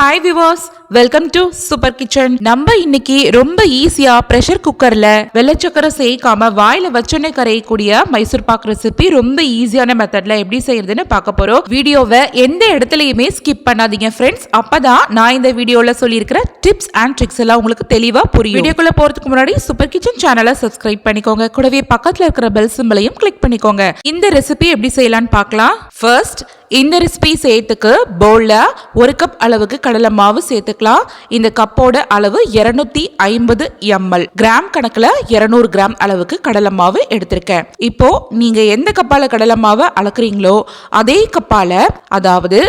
Hi விவாஸ் welcome to super kitchen நம்ம இன்னைக்கு ரொம்ப ஈஸியா ப்ரெஷர் குக்கர்ல வெள்ளச்சக்கரை சேர்க்காம வாயில வச்சோன்னே கரையக்கூடிய மைசூர் பாக் ரெசிபி ரொம்ப ஈஸியான மெத்தட்ல எப்படி செய்யறதுன்னு பார்க்க போறோம். வீடியோவை எந்த இடத்துலயுமே ஸ்கிப் பண்ணாதீங்க ஃப்ரெண்ட்ஸ் அப்பதான் நான் இந்த வீடியோல சொல்லியிருக்கிற டிப்ஸ் அண்ட் ட்ரிக்ஸ் எல்லாம் உங்களுக்கு தெளிவா புரியும். வீடியோக்குள்ள போறதுக்கு முன்னாடி சூப்பர் கிச்சன் சேனலை சப்ஸ்கிரைப் பண்ணிக்கோங்க. கூடவே பக்கத்துல இருக்கிற பெல் சிம்பிளையும் கிளிக் பண்ணிக்கோங்க. இந்த ரெசிபி எப்படி செய்யலாம்னு பார்க்கலாம். ஃபர்ஸ்ட் இந்த ரெசிபி செய்யறதுக்கு பவுல்ல ஒரு கப் அளவுக்கு கடலை மாவு சேர்த்துக்கலாம். இந்த கப்போட அளவு இரநூத்தி ஐம்பது எம்எல். கிராம் கணக்கில் இரநூறு கிராம் அளவுக்கு கடலை மாவு எடுத்திருக்கேன். இப்போ நீங்க எந்த கப்பால கடலை மாவை அளக்குறீங்களோ அதே கப்பால அதாவது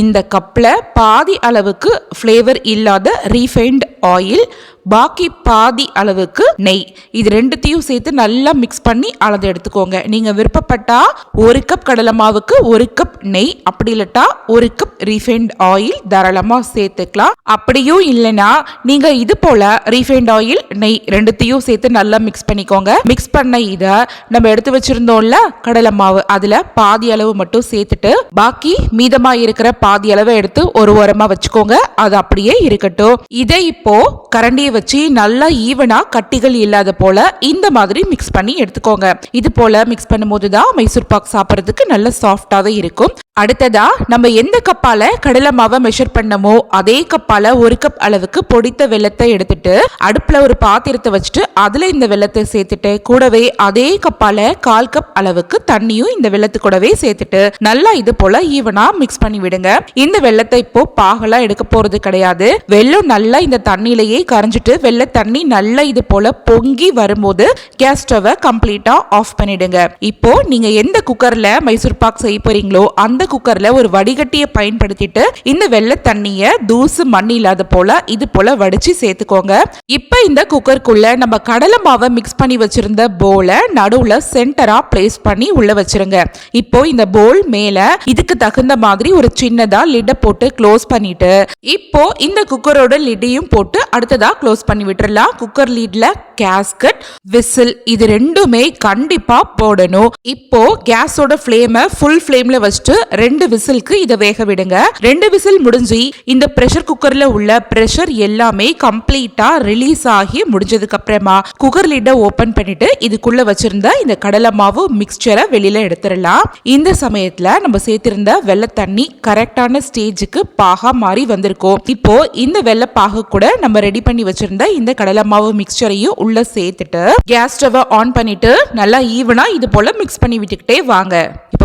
இந்த கப்பில் பாதி அளவுக்கு ஃப்ளேவர் இல்லாத ரீஃபைண்ட் ஆயில் பாக்கி பாதி அளவுக்கு நெய். இது ரெண்டுத்தையும் சேர்த்து நல்லா மிக்ஸ் பண்ணி அளந்து எடுத்துக்கோங்க. நீங்கள் விருப்பப்பட்டா ஒரு கப் கடலை மாவுக்கு ஒரு கப் நெய் அப்படி இல்லட்டா ஒரு கப் ரீஃபைண்ட் ஆயில் தாராளமாக சேர்த்துக்கலாம். அப்படியும் இல்லைன்னா நீங்கள் இது போல ரீஃபைண்ட் ஆயில் நெய் ரெண்டுத்தையும் சேர்த்து நல்லா மிக்ஸ் பண்ணிக்கோங்க. மிக்ஸ் பண்ண இதை நம்ம எடுத்து வச்சிருந்தோம்ல கடலை மாவு அதில் பாதி அளவு மட்டும் சேர்த்துட்டு பாக்கி மீதமாக இருக்கிற பாதி அளவை எடுத்து ஒரு ஓரமாக வச்சுக்கோங்க. அது அப்படியே இருக்கட்டும். இதை இப்போ இப்போ கரண்டியை வச்சு நல்லா ஈவனா கட்டிகள் இல்லாத போல இந்த மாதிரி மிக்ஸ் பண்ணி எடுத்துக்கோங்க. இது போல மிக்ஸ் பண்ணும்போது தான் மைசூர் பாக் சாப்பிட்றதுக்கு நல்ல சாஃப்டாவே இருக்கும். அடுத்ததா நம்ம எந்த கப்பால கடலை மாவை மெஷர் பண்ணமோ அதே கப்பால ஒரு கப் அளவுக்கு பொடித்த வெள்ளத்தை எடுத்துட்டு அடுப்புல ஒரு பாத்திரத்தை வச்சுட்டு அதுல இந்த வெள்ளத்தை சேர்த்துட்டு கூடவே அதே கப்பால கால் கப் அளவுக்கு தண்ணியும் இந்த வெள்ளத்து கூடவே சேர்த்துட்டு நல்லா இது போல ஈவனா மிக்ஸ் பண்ணி விடுங்க. இந்த வெள்ளத்தை இப்போ பாகலா எடுக்க போறது கிடையாது. வெள்ளம் நல்லா இந்த தண்ணியிலேயே கரைஞ்சிட்டு வெள்ளை தண்ணி நல்லா இது போல பொங்கி வரும்போது கேஸ் ஸ்டவை கம்ப்ளீட்டா ஆஃப் பண்ணிடுங்க. இப்போ நீங்க எந்த குக்கர்ல மைசூர் பாக் செய்ய போறீங்களோ அந்த குக்கரில் ஒரு வடிகட்டியை பயன்படுத்திட்டு இந்த வெள்ளை தண்ணியை தூசு மண் இல்லாத போல இது போல வடிச்சு சேர்த்துக்கோங்க. இப்போ இந்த குக்கருக்குள்ள நம்ம கடலை மாவை மிக்ஸ் பண்ணி வச்சிருந்த போலை நடுவில் சென்டரா பிளேஸ் பண்ணி உள்ள வச்சிருங்க. இப்போ இந்த போல் மேல இதுக்கு தகுந்த மாதிரி ஒரு சின்னதா லிட்டை போட்டு க்ளோஸ் பண்ணிட்டு இப்போ இந்த குக்கரோட லிட்டையும் போட்டு அடுத்ததா க்ளோஸ் பண்ணி விட்டுறலாம். குக்கர் லீட்ல கேஸ்கட் விசில் இது ரெண்டுமே கண்டிப்பா போடணும். இப்போ கேஸோட ஃப்ளேமை ஃபுல் ஃப்ளேமில் வச்சுட்டு ரெண்டு விசிலுக்கு இதை வேக விடுங்க. ரெண்டு விசில் முடிஞ்சு இந்த ப்ரெஷர் குக்கர்ல உள்ள ப்ரெஷர் எல்லாமே கம்ப்ளீட்டா ரிலீஸ் ஆகி முடிஞ்சதுக்கு அப்புறமா குக்கர் லிட்டை ஓபன் பண்ணிட்டு இதுக்குள்ள வச்சிருந்த இந்த கடலை மாவு மிக்சரை வெளியில எடுத்துடலாம். இந்த சமயத்துல நம்ம சேர்த்திருந்த வெள்ளை தண்ணி கரெக்டான ஸ்டேஜுக்கு பாகா மாறி வந்திருக்கும். இப்போ இந்த வெள்ளை பாகு கூட நம்ம ரெடி பண்ணி வச்சிருந்த இந்த கடலை மாவு மிக்சரையும் உள்ள சேர்த்துட்டு கேஸ் ஸ்டவ் ஆன் பண்ணிட்டு நல்லா ஈவனா இது போல மிக்ஸ் பண்ணி விட்டுக்கிட்டே வாங்க.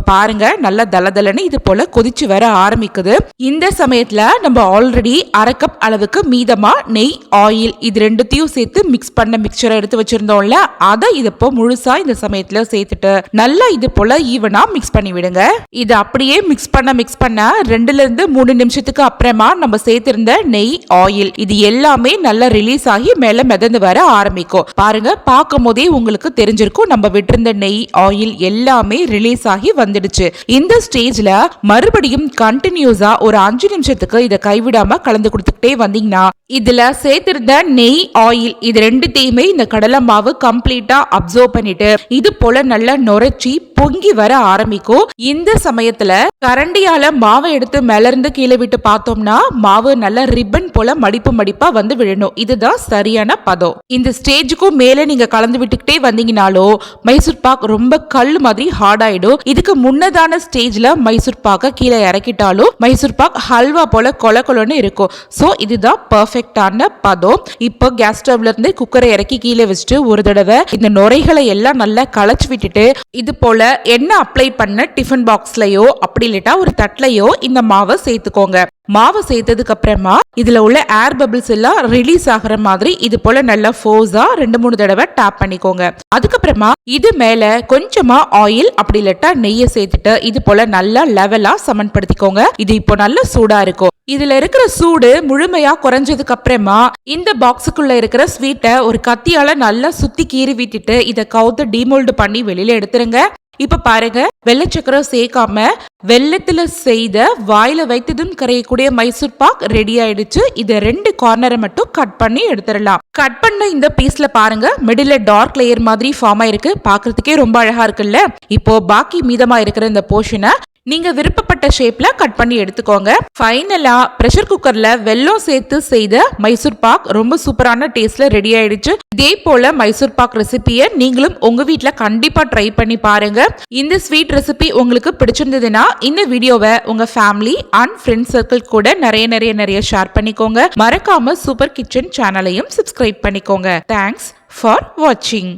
இப்ப பாருங்க நல்லா தலதலன்னு இது போல கொதிச்சு வர ஆரம்பிக்குது. இந்த சமயத்துல நம்ம ஆல்ரெடி அரை கப் அளவுக்கு மீதமா நெய் ஆயில் இது ரெண்டுத்தையும் சேர்த்து மிக்ஸ் பண்ண மிக்சரை எடுத்து வச்சிருந்தோம்ல அதை இது இப்போ முழுசாக இந்த சமயத்தில் சேர்த்துட்டு நல்லா இது போல ஈவனா மிக்ஸ் பண்ணி விடுங்க. இது அப்படியே மிக்ஸ் பண்ண மிக்ஸ் பண்ண ரெண்டுல இருந்து மூணு நிமிஷத்துக்கு அப்புறமா நம்ம சேர்த்திருந்த நெய் ஆயில் இது எல்லாமே நல்லா ரிலீஸ் ஆகி மேலே மிதந்து வர ஆரம்பிக்கும். பாருங்க பார்க்கும் போதே உங்களுக்கு தெரிஞ்சிருக்கும் நம்ம விட்டிருந்த நெய் ஆயில் எல்லாமே ரிலீஸ் ஆகி வந்து வந்துடுச்சு இந்த ஸ்டேஜ்ல மறுபடியும் கண்டினியூஸா ஒரு அஞ்சு நிமிஷத்துக்கு இதை கைவிடாம கலந்து கொடுத்துக்கிட்டே வந்தீங்கன்னா இதுல சேர்த்திருந்த நெய் ஆயில் இது ரெண்டுத்தையுமே இந்த கடலை மாவு கம்ப்ளீட்டா அப்சர்வ் பண்ணிட்டு இது போல நல்லா நுரைச்சி பொங்கி வர ஆரம்பிக்கும். இந்த சமயத்துல கரண்டியால மாவை எடுத்து மேல இருந்து கீழே விட்டு பார்த்தோம்னா மாவு நல்ல ரிப்பன் போல மடிப்பு மடிப்பா வந்து விழணும். இதுதான் சரியான பதம். இந்த ஸ்டேஜுக்கும் மேல நீங்க கலந்து விட்டுக்கிட்டே வந்தீங்கனாலோ மைசூர் பாக் ரொம்ப கல் மாதிரி ஹார்ட் ஆயிடும் இதுக்கு முன்னதான ஸ்டேஜ்ல மைசூர் பாக்க கீழே இறக்கிட்டாலும் மைசூர் பாக் ஹல்வா போல கொல கொலன்னு இருக்கும். சோ இதுதான் பர்ஃபெக்டான பதம். இப்போ கேஸ் ஸ்டவ்ல இருந்து குக்கரை இறக்கி கீழே வச்சுட்டு ஒரு தடவை இந்த நுரைகளை எல்லாம் நல்லா களைச்சு விட்டுட்டு இது போல எண்ணெய் அப்ளை பண்ண டிஃபன் பாக்ஸ்லையோ அப்படி இல்லட்டா ஒரு தட்டுலயோ இந்த மாவை சேர்த்துக்கோங்க. மாவு சேர்த்ததுக்கு அப்புறமா இதுல உள்ள ஏர் பபிள்ஸ் எல்லாம் ரிலீஸ் ஆகுற மாதிரி இது போல நல்லா ஃபோர்ஸா ரெண்டு மூணு தடவை டேப் பண்ணிக்கோங்க. அதுக்கப்புறமா இது மேல கொஞ்சமா ஆயில் அப்படி இல்லாட்டா நெய்யை சேர்த்துட்டு இது போல நல்லா லெவலா சமன்படுத்திக்கோங்க. இது இப்போ நல்ல சூடா இருக்கும். இதுல இருக்கிற சூடு முழுமையா குறைஞ்சதுக்கு அப்புறமா இந்த பாக்ஸுக்குள்ள இருக்கிற ஸ்வீட்டை ஒரு கத்தியால நல்லா சுத்தி கீறி விட்டுட்டு இதை கவுத்து டிமோல்டு பண்ணி வெளியில எடுத்துருங்க. இப்ப பாருங்க வெள்ளை சக்கரம் சேர்க்காம வெள்ளத்துல செய்த வாயில வைத்ததும் கரையக்கூடிய மைசூர் பாக் ரெடி ஆயிடுச்சு. இதை ரெண்டு கார்னரை மட்டும் கட் பண்ணி எடுத்துடலாம். கட் பண்ண இந்த பீஸ்ல பாருங்க மிடில் டார்க் லேயர் மாதிரி ஃபார்ம் ஆயிருக்கு. பாக்குறதுக்கே ரொம்ப அழகா இருக்குல்ல? இப்போ பாக்கி மீதமா இருக்கிற இந்த போர்ஷனை நீங்க விருப்பப்பட்ட ஷேப்ல கட் பண்ணி எடுத்துக்கோங்க. ஃபைனலா ப்ரெஷர் குக்கர்ல வெல்லம் சேர்த்து செய்த மைசூர் பாக் ரொம்ப சூப்பரான டேஸ்ட்ல ரெடி ஆயிடுச்சு. இதே போல மைசூர் பாக் ரெசிபியை நீங்களும் உங்க வீட்டில் கண்டிப்பா ட்ரை பண்ணி பாருங்க. இந்த ஸ்வீட் ரெசிபி உங்களுக்கு பிடிச்சிருந்ததுன்னா இந்த வீடியோவை உங்க ஃபேமிலி அண்ட் ஃப்ரெண்ட்ஸ் சர்க்கிள் கூட நிறைய நிறைய நிறைய ஷேர் பண்ணிக்கோங்க. மறக்காம சூப்பர் கிச்சன் சேனலையும் சப்ஸ்கிரைப் பண்ணிக்கோங்க. தேங்க்ஸ் ஃபார் வாட்சிங்